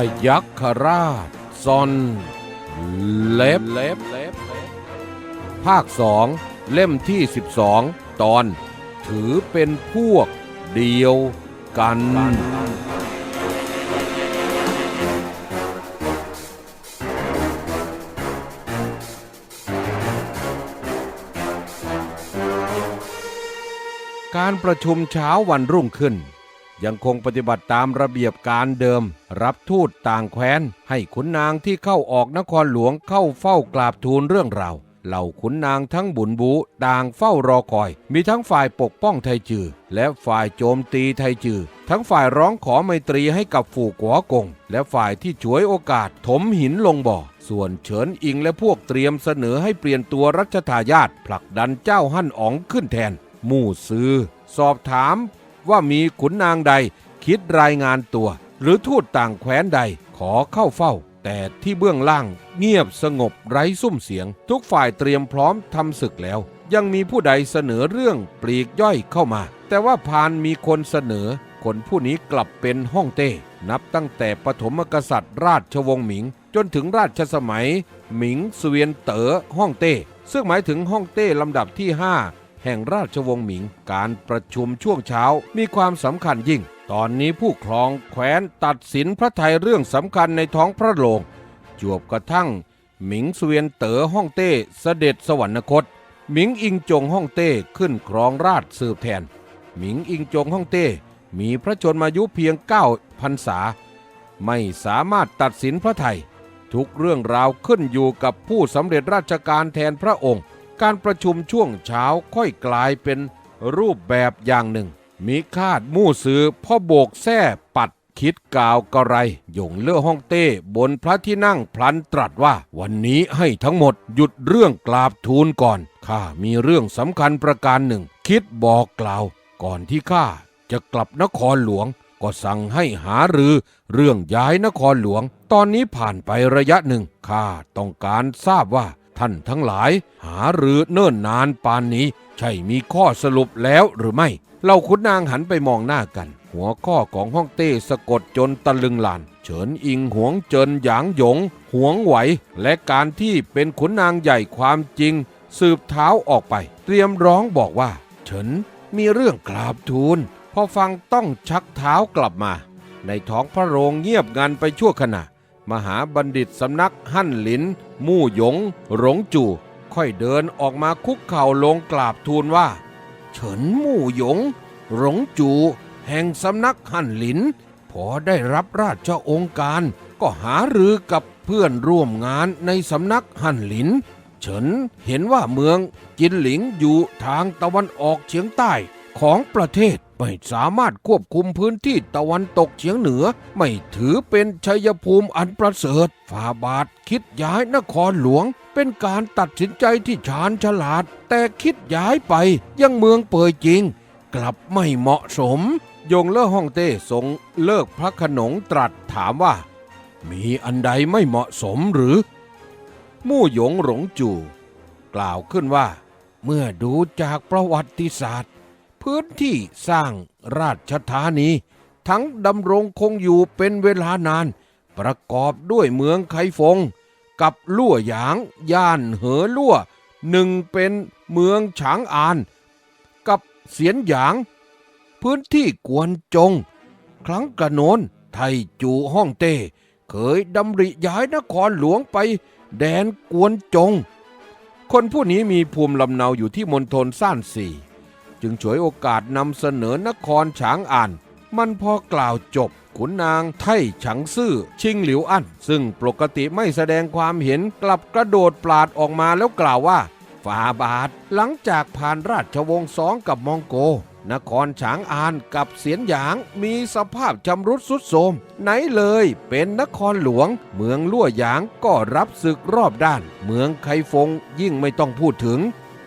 พยัคฆราชซอน เล็บเล็บเล็บภาคสองเล่มที่ 12 ตอน ถือเป็นพวกเดียวกัน การประชุมเช้าวันรุ่งขึ้น ยังคงปฏิบัติตามระเบียบการเดิม รับทูตต่างแคว้น ให้ขุนนางที่เข้าออกนครหลวงเข้าเฝ้ากราบทูลเรื่องราวเหล่าขุนนางทั้งบุญบูต่างเฝ้ารอคอย มีทั้งฝ่ายปกป้องไทจือ และฝ่ายโจมตีไทจือ ทั้งฝ่ายร้องขอไมตรีให้กับฝูกหัวกง และฝ่ายที่ฉวยโอกาสถมหินลงบ่อ ส่วนเฉินอิงและพวกเตรียมเสนอให้เปลี่ยนตัวรัชทายาทผลักดันเจ้าหั่นอ๋องขึ้นแทน มู่ซื้อสอบถาม ว่ามีขุนนางใด คิดรายงานตัว หรือทูตต่างแคว้นใดขอเข้าเฝ้า แต่ที่เบื้องล่างเงียบสงบไร้ซุ้มเสียง ทุกฝ่ายเตรียมพร้อมทำศึกแล้ว ยังมีผู้ใดเสนอเรื่องปลีกย่อยเข้ามา แต่ว่าพานมีคนเสนอ คนผู้นี้กลับเป็นฮ่องเต้ นับตั้งแต่ปฐมกษัตริย์ราชวงศ์หมิง จนถึงราชสมัย หมิงสเวียนเต๋อฮ่องเต้ ซึ่งหมายถึงฮ่องเต้ลำดับที่ 5 แห่งราชวงศ์หมิง การประชุมช่วงเช้ามีความสำคัญยิ่ง ตอนนี้ผู้ครองแคว้นตัดสินพระไทยเรื่องสำคัญในท้องพระโรงจวบกระทั่ง หมิงเสวียนเต๋อฮ่องเต้เสด็จสวรรคต หมิงอิงจงฮ่องเต้ขึ้นครองราชสืบแทน หมิงอิงจงฮ่องเต้มีพระชนมายุเพียง9พรรษา ไม่สามารถตัดสินพระไทย ทุกเรื่องราวขึ้นอยู่กับผู้สำเร็จราชการแทนพระองค์ การประชุมช่วงเช้าค่อยกลายเป็นรูปแบบอย่างหนึ่ง มีคาดมู่สือพ่อโบกแท่ปัดคิดกล่าวกระไรหยงเล่อฮ่องเต้บนพระที่นั่งพลันตรัสว่า วันนี้ให้ทั้งหมดหยุดเรื่องกราบทูลก่อน ข้ามีเรื่องสำคัญประการหนึ่ง คิดบอกกล่าว ก่อนที่ข้าจะกลับนครหลวง ก็สั่งให้หารือ เรื่องย้ายนครหลวง ตอนนี้ผ่านไประยะหนึ่งข้าต้องการทราบว่า ท่านทั้งหลายหาหรือเนิ่นนานปานนี้ ใช่มีข้อสรุปแล้วหรือไม่เราขุนนางหันไปมองหน้ากัน หัวข้อของห้องเต้สะกดจนตะลึงลาน เฉินอิงหวงเจินหยางหยง หวงไหว และการที่เป็นขุนนางใหญ่ความจริง สืบเท้าออกไป เตรียมร้องบอกว่า เฉินมีเรื่องกราบทูลพอฟังต้องชักเท้ากลับมา ในท้องพระโรงเงียบงันไปชั่วขณะ มหาบัณฑิตสำนักหั่นหลิน มู่หยง หลงจู่ ค่อยเดินออกมาคุกเข่าลงกราบทูลว่า เฉินมู่หยง หลงจู่ แห่งสำนักหั่นหลิน พอได้รับราชองค์การ ก็หารือกับเพื่อนร่วมงานในสำนักหั่นหลิน เฉินเห็นว่าเมืองจินหลิงอยู่ทางตะวันออกเฉียงใต้ของประเทศ ไม่สามารถควบคุมพื้นที่ตะวันตกเฉียงเหนือ ไม่ถือเป็นชัยภูมิอันประเสริฐฝ่าบาทคิดย้ายนครหลวง เป็นการตัดสินใจที่ชาญฉลาด แต่คิดย้ายไปยังเมืองเปยจริง กลับไม่เหมาะสม ยงเล่อฮ่องเต้ทรงเลิกพระขนงตรัสถามว่า มีอันใดไม่เหมาะสมหรือ มู่หยงหลงจู่ กล่าวขึ้นว่า เมื่อดูจากประวัติศาสตร์ พื้นที่สร้างราชธานี ทั้งดำรงคงอยู่เป็นเวลานาน ประกอบด้วยเมืองไคฟง กับลั่วหยางย่านเหอลั่วหนึ่งเป็นเมืองฉางอาน กับเสียนหยาง พื้นที่กวนจง ครั้งกระโนนไทจูฮ่องเต้เคยดำริย้ายนครหลวงไปแดนกวนจง คนผู้นี้มีภูมิลำเนาอยู่ที่มณฑลซ่านสี่ จึงฉวยโอกาสนำเสนอนครฉางอ่าน มันพอกล่าวจบขุนนางไท่ฉังซื่อชิงหลิวอั้นซึ่งปกติไม่แสดงความเห็นกลับกระโดดปลาดออกมาแล้วกล่าวว่าฝ่าบาทหลังจากผ่านราชวงศ์สองกับมองโก นครฉางอานกับเสียนหยางมีสภาพชำรุดสุดโทมไหนเลยเป็นนครหลวง เมืองลั่วหยางก็รับศึกรอบด้าน เมืองไคฟงยิ่งไม่ต้องพูดถึง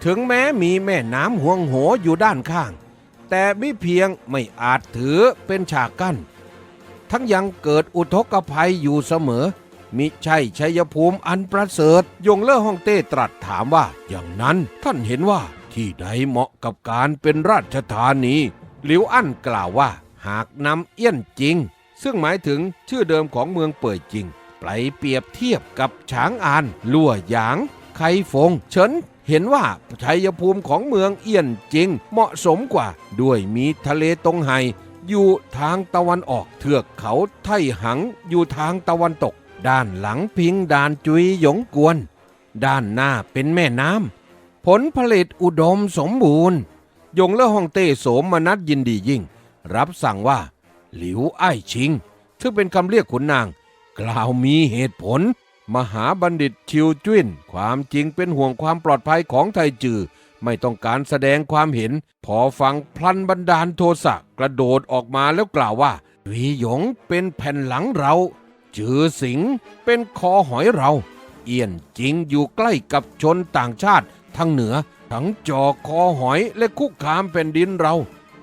ถึงแม้มีแม่น้ำห่วงโหอยู่ด้านข้าง แต่ไมิเพียงไม่อาจถือเป็นฉากกั้น ทั้งยังเกิดอุทกภัยอยู่เสมอ มิใช่ชัยภูมิอันประเสริฐ ยงเล่อฮ่องเต้ตรัสถามว่า อย่างนั้นท่านเห็นว่าที่ใดเหมาะกับการเป็นราชธานีหลิวอั้นกล่าวว่า หากนำเอี้ยนจริง ซึ่งหมายถึงชื่อเดิมของเมืองเป่ยจริง ไปเปรียบเทียบกับฉางอาน ลั่วหยาง ไคฟงเฉินเห็นว่าชัยภูมิของเมืองเอี้ยนจริงเหมาะสมกว่า ด้วยมีทะเลตรงไฮอยู่ทางตะวันออก เทือกเขาไทหังอยู่ทางตะวันตก ด้านหลังพิงด่านจุยหยงกวน ด้านหน้าเป็นแม่น้ำผลผลิตอุดมสมบูรณ์ ยงและฮ่องเต้โสมนัดยินดียิ่ง รับสั่งว่า หลิวไอ้ชิงซึ่งเป็นคำเรียกขุนนาง กล่าวมีเหตุผล มหาบัณฑิตชิวจุ้นความจริงเป็นห่วงความปลอดภัยของไทจือ ไม่ต้องการแสดงความเห็น พอฟังพลันบันดาลโทสะกระโดดออกมาแล้วกล่าวว่าหวีหยงเป็นแผ่นหลังเรา จือสิงเป็นคอหอยเรา เอี้ยนจริงอยู่ใกล้กับชนต่างชาติทั้งเหนือ ทั้งจอคอหอยและคุกคามแผ่นดินเรา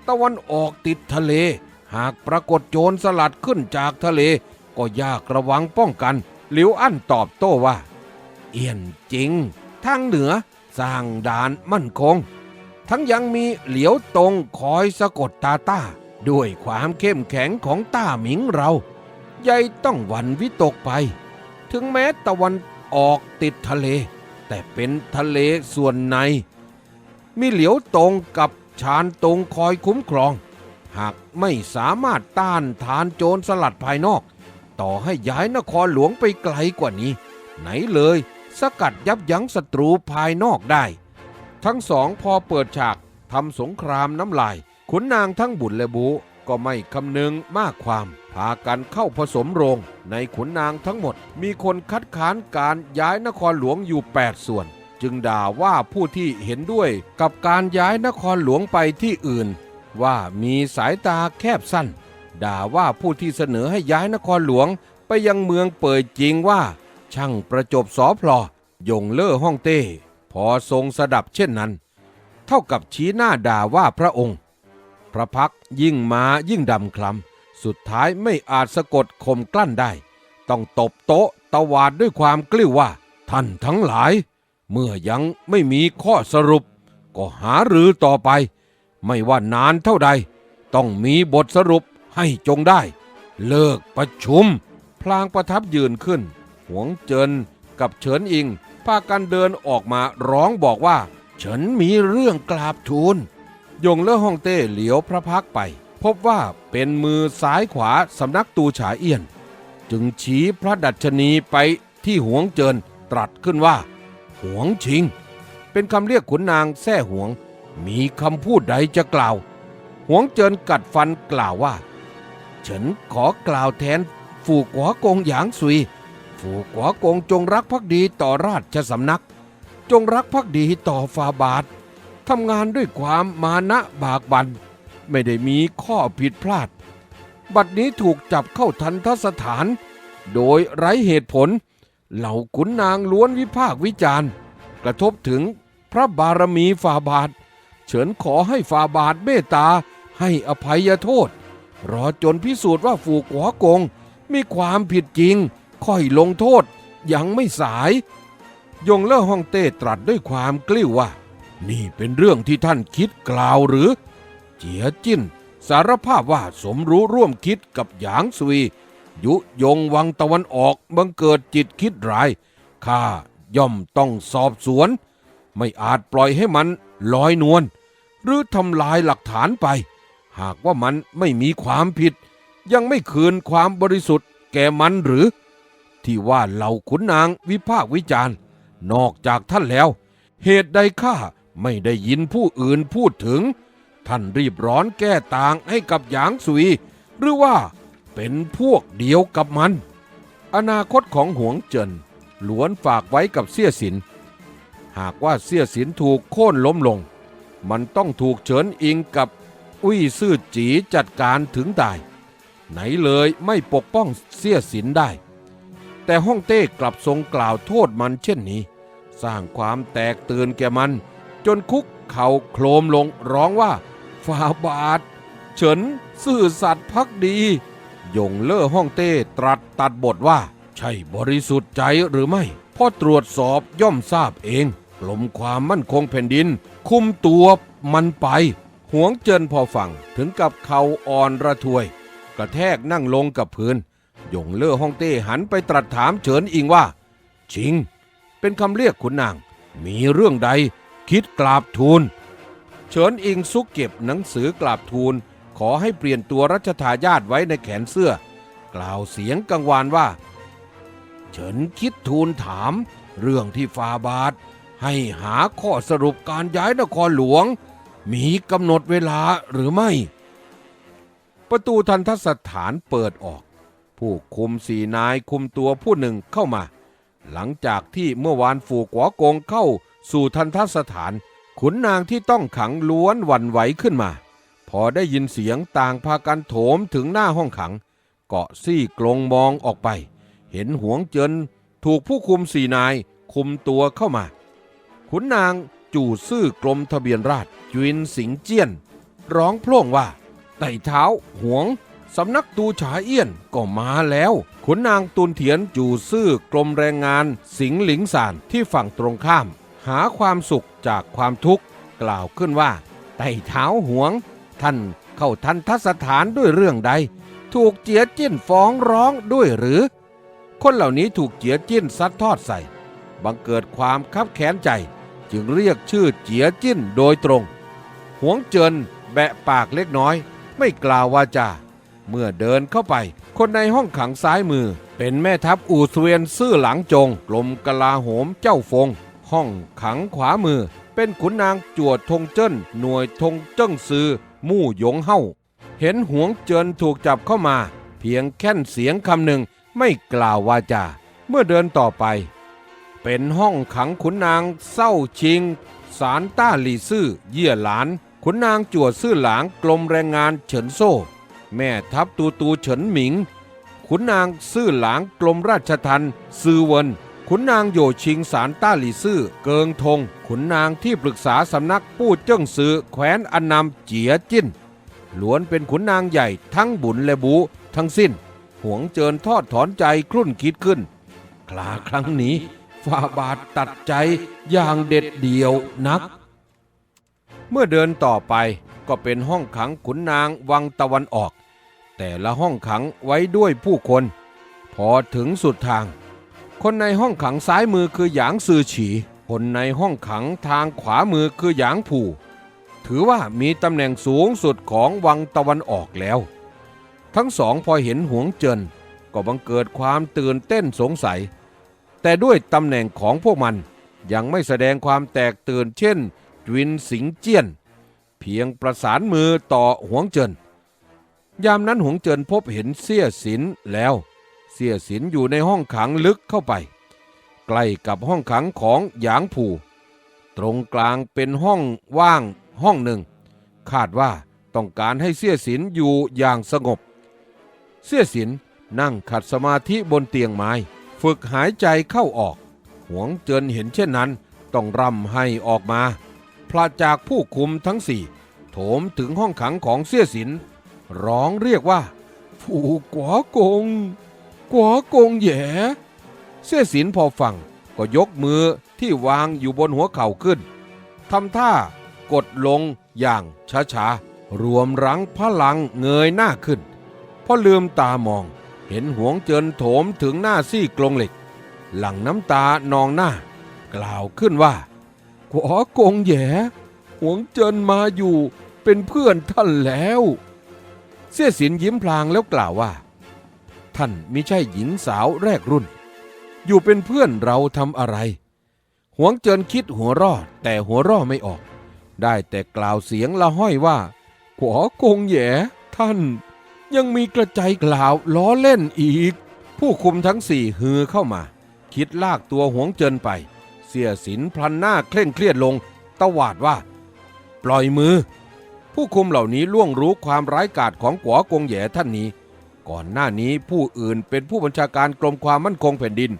ตะวันออกติดทะเล หากปรากฏโจรสลัดขึ้นจากทะเล ก็ยากระวังป้องกัน หลิวอั้นตอบโต้ว่า เอียนจริง ทางเหนือสร้างด่านมั่นคง ทั้งยังมีเหลียวตรงคอยสะกดตาต้า ด้วยความเข้มแข็งของต้าหมิงเราใยต้องหวันวิตกไป ถึงแม้ตะวันออกติดทะเล แต่เป็นทะเลส่วนใน มีเหลียวตรงกับชานตรงคอยคุ้มครอง หากไม่สามารถต้านทานโจรสลัดภายนอก ต่อให้ย้ายนครหลวงไปไกลกว่านี้ ไหนเลย สกัดยับยั้งศัตรูภายนอกได้ ทั้งสองพอเปิดฉากทำสงครามน้ำลายขุนนางทั้งบุญและบูก็ไม่คำนึงมากความ พากันเข้าผสมโรง ในขุนนางทั้งหมด มีคนคัดค้านการย้ายนครหลวงอยู่ 8 ส่วน จึงด่าว่าผู้ที่เห็นด้วยกับการย้ายนครหลวงไปที่อื่น ว่ามีสายตาแคบสั้น ด่าว่าผู้ที่เสนอให้ย้ายนครหลวงไปยังเมืองเปิดจริงว่า ช่างประจบสอพลอยงเล่อห้องเต้ พอทรงสดับเช่นนั้น เท่ากับชี้หน้าด่าว่าพระองค์ พระพักยิ่งมายิ่งดำคล้ำสุดท้ายไม่อาจสะกดข่มกลั้นได้ ต้องตบโต๊ะตวาดด้วยความกลิ้วว่า ท่านทั้งหลาย เมื่อยังไม่มีข้อสรุป ก็หารือต่อไป ไม่ว่านานเท่าใด ต้องมีบทสรุป ให้จงได้ เลิกประชุม พลางประทับยืนขึ้น หวงเจินกับเฉินอิงพากันเดินออกมาร้องบอกว่าเฉินมีเรื่องกราบทูลยงเล่อฮ่องเต้เหลียวพระพักไป พบว่าเป็นมือซ้ายขวาสำนักตูฉาเอียน จึงชี้พระดัชนีไปที่หวงเจินตรัสขึ้นว่า หวงชิง เป็นคำเรียกขุนนางแท่หวง มีคำพูดใดจะกล่าว หวงเจินกัดฟันกล่าวว่า ฉันขอกล่าวแทน ฝูกัวกงหยางซุย ฝูกัวกงจงรักภักดีต่อราชสำนัก จงรักภักดีต่อฟาบาททำงานด้วยความมานะบากบัน ไม่ได้มีข้อผิดพลาด บัดนี้ถูกจับเข้าทันทสถาน โดยไร้เหตุผล เหล่าขุนนางล้วนวิพากวิจารณ์ กระทบถึงพระบารมีฟาบาท เฉินขอให้ฟาบาทเมตตาให้อภัยโทษ รอจนพิสูจน์ว่าฝูกหัวกง มีความผิดจริง ค่อยลงโทษ ยังไม่สาย ยงเล่อฮ่องเต้ตรัสด้วยความกลิ้วว่า นี่เป็นเรื่องที่ท่านคิดกล่าวหรือ เจียจิ้น สารภาพว่าสมรู้ร่วมคิดกับหยางซุย ยุยงวังตะวันออกบังเกิดจิตคิดร้ายข้าย่อมต้องสอบสวน ไม่อาจปล่อยให้มันลอยนวลหรือทำลายหลักฐานไป หากว่ามันไม่มีความผิด ยังไม่คืนความบริสุทธิ์แก่มันหรือ ที่ว่าเหล่าขุนนางวิพากวิจารณ์ นอกจากท่านแล้ว เหตุใดข้าไม่ได้ยินผู้อื่นพูดถึง ท่านรีบร้อนแก้ต่างให้กับหยางสุย หรือว่าเป็นพวกเดียวกับมัน อนาคตของหวงเจินล้วนฝากไว้กับเสี่ยสิน หากว่าเสี่ยสินถูกโค่นล้มลง มันต้องถูกเฉินอิงกับ อุ้ยซื่อจีจัดการถึงตาย ไหนเลยไม่ปกป้องเสียสินได้ แต่ฮ่องเต้กลับทรงกล่าวโทษมันเช่นนี้ สร้างความแตกตื่นแก่มัน จนคุกเข่าโครมลงร้องว่าฟาบาท เฉินซื่อสัตย์พักดียงเล่อฮ่องเต้ตรัสตัดบทว่า ใช่บริสุทธิ์ใจหรือไม่พอตรวจสอบย่อมทราบเองกลมความมั่นคงแผ่นดิน คุมตัวมันไป หวงเจินพอฟังถึงกับเขาอ่อนระทวย กระแทกนั่งลงกับพื้นหยงเล่อฮ่องเต้หันไปตรัสถามเฉินอิงว่า ชิง เป็นคำเรียกขุนนาง มีเรื่องใด คิดกราบทูล เฉินอิงซุกเก็บหนังสือกราบทูล ขอให้เปลี่ยนตัวรัชทายาทไว้ในแขนเสื้อ กล่าวเสียงกังวานว่า เฉินคิดทูลถาม เรื่องที่ฟาบาท ให้หาข้อสรุปการย้ายนครหลวง มีกำหนดเวลาหรือไม่ ประตูทันทสถานเปิดออก ผู้คุมสี่นายคุมตัวผู้หนึ่งเข้ามา หลังจากที่เมื่อวานฝูกัวกงเข้าสู่ทันทสถาน ขุนนางที่ต้องขังล้วนหวั่นไหวขึ้นมา พอได้ยินเสียงต่างพากันโถมถึงหน้าห้องขัง เกาะซี่กลงมองออกไป เห็นหวงเจินถูกผู้คุมสี่นายคุมตัวเข้ามา ขุนนาง จู่ซื่อกรมทะเบียนราษฎร์จุนสิงเจี้ยน ร้องโพล่งว่าไต่เท้าหวง สำนักตูฉาเอี้ยนก็มาแล้วขุนนางตุนเถียนจู่ซื่อกรมแรงงานสิงหลิงสานที่ฝั่งตรงข้าม หาความสุขจากความทุกข์กล่าวขึ้นว่า ไต่เท้าหวง ท่านเข้าทันทสถานด้วยเรื่องใด ถูกเจียจิ้นฟ้องร้องด้วยหรือ คนเหล่านี้ถูกเจียจิ้นซัดทอดใส่ บังเกิดความคับแค้นใจ จึงเรียกชื่อเจียจิ้นโดยตรง หวงเจินแบะปากเล็กน้อย ไม่กล่าววาจา เมื่อเดินเข้าไป คนในห้องขังซ้ายมือ เป็นแม่ทัพอู่เวียนซื่อหลังจงกลมกลาโหมเจ้าฟง ห้องขังขวามือ เป็นขุนนางจวดทงเจิ้นหน่วยทงเจิ้งซือ มู่หยงเฮาเห็นหวงเจินถูกจับเข้ามา เพียงแค่นเสียงคำหนึ่งไม่กล่าววาจา เมื่อเดินต่อไป เป็นห้องขังขุนนางเศร้าชิง สารต้าหลี่ซื่อเยี่ยหลาน ขุนนางจวดซื่อหลางกลมแรงงานเฉินโซ่ แม่ทัพตูตูเฉินหมิง ขุนนางซื่อหลางกลมราชทันซือเวินขุนนางโยชิงสารต้าหลี่ซื่อเกิงทง ขุนนางที่ปรึกษาสำนักปู้เจิ้งซือแขวนอันนำเจียจิ้นล้วนเป็นขุนนางใหญ่ทั้งบุญและบูทั้งสิ้น หวงเจินทอดถอนใจครุ่นคิดขึ้น คลาครั้งนี้ ฟาบาทตัดใจอย่างเด็ดเดี่ยวนัก เมื่อเดินต่อไปก็เป็นห้องขังขุนนางวังตะวันออก แต่ละห้องขังไว้ด้วยผู้คน พอถึงสุดทาง คนในห้องขังซ้ายมือคือหยางซือฉีคนในห้องขังทางขวามือคือหยางผู่ถือว่ามีตำแหน่งสูงสุดของวังตะวันออกแล้ว ทั้งสองพอเห็นหวงเจินก็บังเกิดความตื่นเต้นสงสัย แต่ด้วยตำแหน่งของพวกมันยังไม่แสดงความแตกตื่นเช่นจวินสิงเจี้ยน เพียงประสานมือต่อหวงเจินยามนั้นหวงเจินพบเห็นเสี้ยสินแล้ว เสี้ยสินอยู่ในห้องขังลึกเข้าไป ใกล้กับห้องขังของหยางผู่ตรงกลางเป็นห้องว่างห้องหนึ่ง คาดว่าต้องการให้เสี้ยสินอยู่อย่างสงบ เสี้ยสินนั่งขัดสมาธิบนเตียงไม้ ฝึกหายใจเข้าออก หวงเจินเห็นเช่นนั้น ต้องร่ำให้ออกมาพลาจากผู้คุมทั้งสี่โถมถึงห้องขังของเสี้ยสิน ร้องเรียกว่า ผู้กัวกงกัวกงแย่เสี้ยสินพอฟังก็ยกมือที่วางอยู่บนหัวเข่าขึ้นทำท่ากดลงอย่างช้าๆรวมรังพลังเงยหน้าขึ้นพอลืมตามอง เห็นหวงเจินโถมถึงหน้าซี่กรงเหล็ก หลั่งน้ำตานองหน้า กล่าวขึ้นว่าขวากงแย่หวงเจินมาอยู่เป็นเพื่อนท่านแล้ว เสี่ยสินยิ้มพลางแล้วกล่าวว่า ท่านมิใช่หญิงสาวแรกรุ่น อยู่เป็นเพื่อนเราทำอะไร หวงเจินคิดหัวรอดแต่หัวร่อไม่ออก ได้แต่กล่าวเสียงละห้อยว่าขวากงแย่ท่าน ยังมีกระใจกล่าวล้อเล่นอีก ผู้คุมทั้งสี่ฮือเข้ามา คิดลากตัวหวงเจินไป เสียสินพลันหน้าเคร่งเครียดลง ตวาดว่า ปล่อยมือ ผู้คุมเหล่านี้ล่วงรู้ความร้ายกาจของกัวกงแหย่ท่านนี้ ก่อนหน้านี้ผู้อื่นเป็นผู้บัญชาการกรมความมั่นคงแผ่นดิน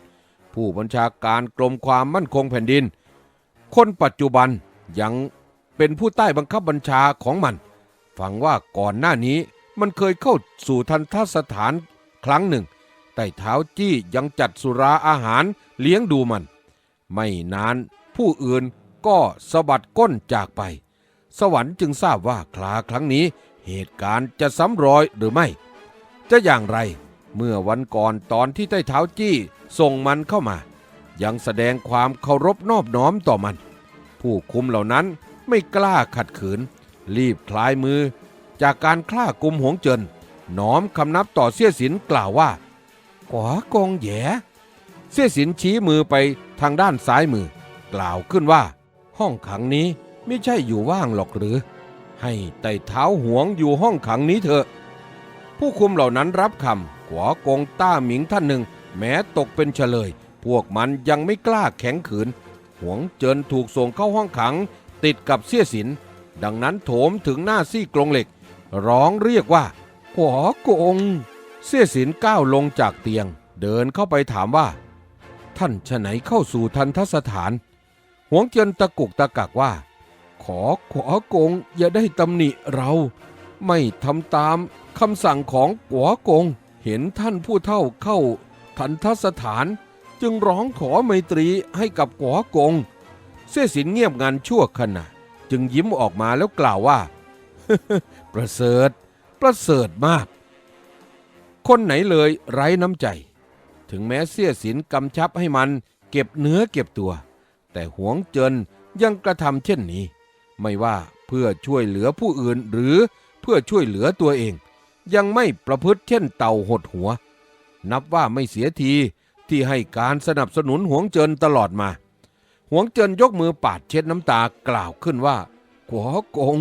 ผู้บัญชาการกรมความมั่นคงแผ่นดิน คนปัจจุบันยังเป็นผู้ใต้บังคับบัญชาของมัน ฟังว่าก่อนหน้านี้ มันเคยเข้าสู่ทันทสถานครั้งหนึ่งแต่เท้าจี้ยังจัดสุราอาหารเลี้ยงดูมัน ไม่นานผู้อื่นก็สะบัดก้นจากไป สวรรค์จึงทราบว่าคลาครั้งนี้เหตุการณ์จะซ้ำรอยหรือไม่ จะอย่างไรเมื่อวันก่อนตอนที่ใต้เท้าจี้ส่งมันเข้ามา ยังแสดงความเคารพนอบน้อมต่อมัน ผู้คุมเหล่านั้นไม่กล้าขัดขืน รีบคลายมือ จากการฆ่ากุมหวงเจินน้อมคำนับต่อเสี้ยสินกล่าวว่าขวากงแหยเสี้ยสินชี้มือไปทางด้านซ้ายมือ กล่าวขึ้นว่า ห้องขังนี้ไม่ใช่อยู่ว่างหรอกหรือ ให้ไต่เท้าหวงอยู่ห้องขังนี้เถอะ ผู้คุมเหล่านั้นรับคำขวากงต้าหมิงท่านหนึ่ง แม้ตกเป็นเฉลย พวกมันยังไม่กล้าแข็งขืน หวงเจินถูกส่งเข้าห้องขัง ติดกับเสี้ยสิน ดังนั้นโถมถึงหน้าซี่กรงเหล็ก ร้องเรียกว่าขวากง เสี้ยสินก้าวลงจากเตียง เดินเข้าไปถามว่า ท่านฉะไหนเข้าสู่ทันทสถาน หวงเจินตะกุกตะกักว่า ขอขวากงอย่าได้ตำหนิเรา ไม่ทำตามคำสั่งของกัวกง เห็นท่านผู้เท่าเข้าทันทสถาน จึงร้องขอไมตรีให้กับกัวกง เสี้ยสินเงียบงันชั่วขณะ จึงยิ้มออกมาแล้วกล่าวว่า ประเสริฐ ประเสริฐมาก คนไหนเลยไร้น้ำใจ ถึงแม้เสี้ยสินกำชับให้มันเก็บเนื้อเก็บตัว แต่หวงเจินยังกระทำเช่นนี้ ไม่ว่าเพื่อช่วยเหลือผู้อื่นหรือเพื่อช่วยเหลือตัวเอง ยังไม่ประพฤติเช่นเต่าหดหัว นับว่าไม่เสียทีที่ให้การสนับสนุนหวงเจินตลอดมา หวงเจินยกมือปาดเช็ดน้ำตากล่าวขึ้นว่าขวกง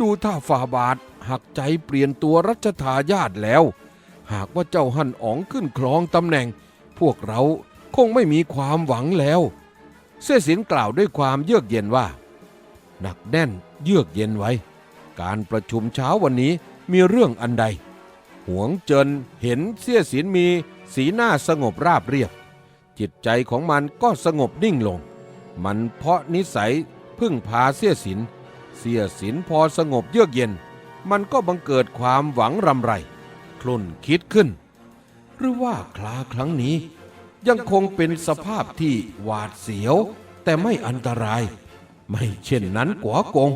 ดูท่าฝ่าบาทหักใจเปลี่ยนตัวรัชทายาทแล้ว หากว่าเจ้าหั่นอ๋องขึ้นครองตำแหน่ง พวกเราคงไม่มีความหวังแล้ว เสสินกล่าวด้วยความเยือกเย็นว่า หนักแน่นเยือกเย็นไว้ การประชุมเช้าวันนี้มีเรื่องอันใด หวงเจินเห็นเสี้ยสินมีสีหน้าสงบราบเรียบ จิตใจของมันก็สงบนิ่งลง มันเพราะนิสัยพึ่งพาเสี้ยสิน เสียสินพอสงบเยือกเย็น มันก็บังเกิดความหวังรำไร คลุ่นคิดขึ้น หรือว่าคลาครั้งนี้ ยังคงเป็นสภาพที่หวาดเสียว แต่ไม่อันตราย ไม่เช่นนั้นกวากง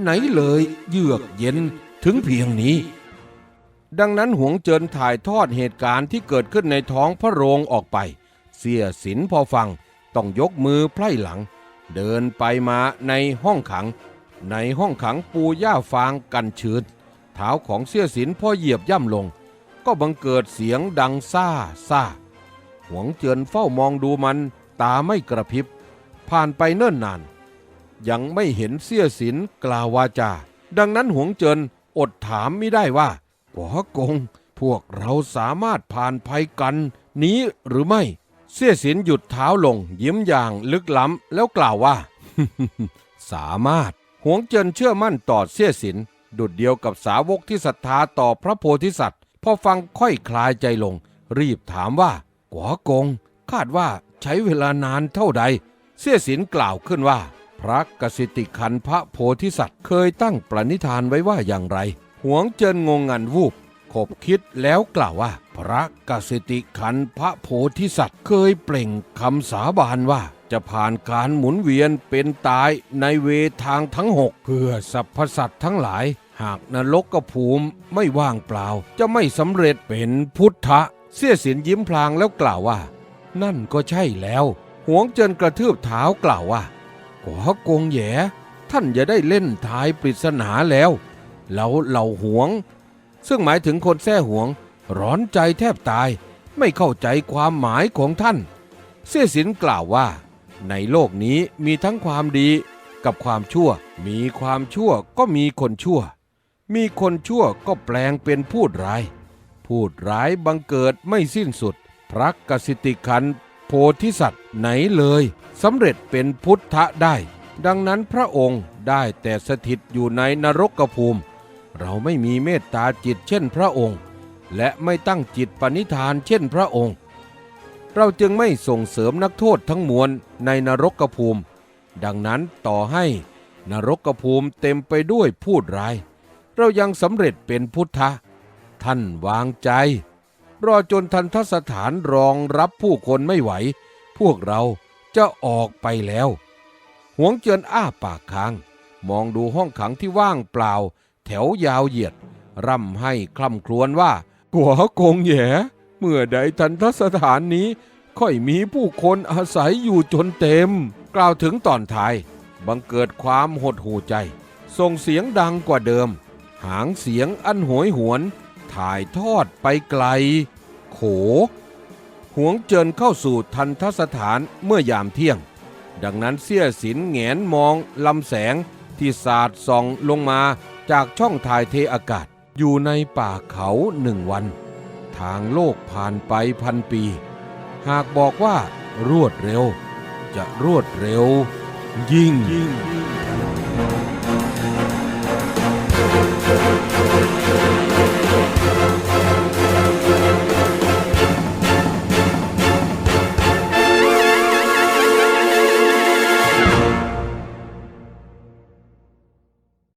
ไหนเลยเยือกเย็นถึงเพียงนี้ ดังนั้นหวงเจินถ่ายทอดเหตุการณ์ที่เกิดขึ้นในท้องพระโรงออกไป เสียสินพอฟังต้องยกมือไพร่หลัง เดินไปมาในห้องขัง ในห้องขังปูย่าฟางกันชืดเท้าของเสียสินพ่อเหยียบย่ำลง ก็บังเกิดเสียงดังซ่าซ่าหวงเจินเฝ้ามองดูมันตาไม่กระพริบ ผ่านไปเนิ่นนาน ยังไม่เห็นเสี้ยสินกล่าววาจา ดังนั้นหวงเจินอดถามไม่ได้ว่าหวอกง พวกเราสามารถผ่านภัยกัน นี้หรือไม่ เสี้ยสินหยุดเท้าลง ยิ้มอย่างลึกล้ำแล้วกล่าวว่า สามารถ หวงเจินเชื่อมั่นต่อเสี้ยสินดุดเดียวกับสาวกที่ศรัทธาต่อพระโพธิสัตว์ พอฟังค่อยคลายใจลง รีบถามว่ากัวกง คาดว่าใช้เวลานานเท่าใด เสี้ยสินกล่าวขึ้นว่า พระกสิติขันพระโพธิสัตว์เคยตั้งปณิธานไว้ว่าอย่างไร หวงเจินงงงันวูบขบคิดแล้วกล่าวว่า พระกสิติขันพระโพธิสัตว์เคยเปล่งคำสาบานว่า จะผ่านการหมุนเวียนเป็นตายในเวทางทั้งหกเพื่อสรรพสัตว์ทั้งหลาย หากนรกกระภูมิไม่ว่างเปล่า จะไม่สำเร็จเป็นพุทธะ เสี้ยสินยิ้มพลางแล้วกล่าวว่า นั่นก็ใช่แล้วหวงเจินกระทืบเท้ากล่าวว่าขอกงแหยท่านอย่าได้เล่นทายปริศนาแล้วเราเหล่าหวง ซึ่งหมายถึงคนแท้หวง ร้อนใจแทบตาย ไม่เข้าใจความหมายของท่าน เสี้ยสินกล่าวว่า ในโลกนี้มีทั้งความดีกับความชั่ว มีความชั่วก็มีคนชั่ว มีคนชั่วก็แปลงเป็นพูดร้าย พูดร้ายบังเกิดไม่สิ้นสุด พระกสิติขันโพธิสัตว์ไหนเลยสำเร็จเป็นพุทธะได้ ดังนั้นพระองค์ได้แต่สถิตอยู่ในนรกภูมิ เราไม่มีเมตตาจิตเช่นพระองค์ และไม่ตั้งจิตปณิธานเช่นพระองค์ เราจึงไม่ส่งเสริมนักโทษทั้งมวลในนรกภูมิ ดังนั้นต่อให้นรกภูมิเต็มไปด้วยพูดร้าย เรายังสำเร็จเป็นพุทธะ ท่านวางใจ รอจนทันทสถานรองรับผู้คนไม่ไหว พวกเราจะออกไปแล้ว หวงเจินอ้าปากค้าง มองดูห้องขังที่ว่างเปล่า แถวยาวเหยียด ร่ำให้คล่ำครวญว่ากว่าคงแหย่ เมื่อใดทันทสถานนี้ค่อยมีผู้คนอาศัยอยู่จนเต็ม กล่าวถึงตอนท้าย บังเกิดความหดหูใจ ส่งเสียงดังกว่าเดิม หางเสียงอันโหยหวน ถ่ายทอดไปไกล โข หวงเจินเข้าสู่ทันทสถานเมื่อยามเที่ยง ดังนั้นเสี้ยสินแงนมองลำแสงที่สาดส่องลงมาจากช่องถ่ายเทอากาศ อยู่ในป่าเขาหนึ่งวัน ทางโลกผ่านไปพันปี หากบอกว่ารวดเร็ว จะรวดเร็วยิ่งยง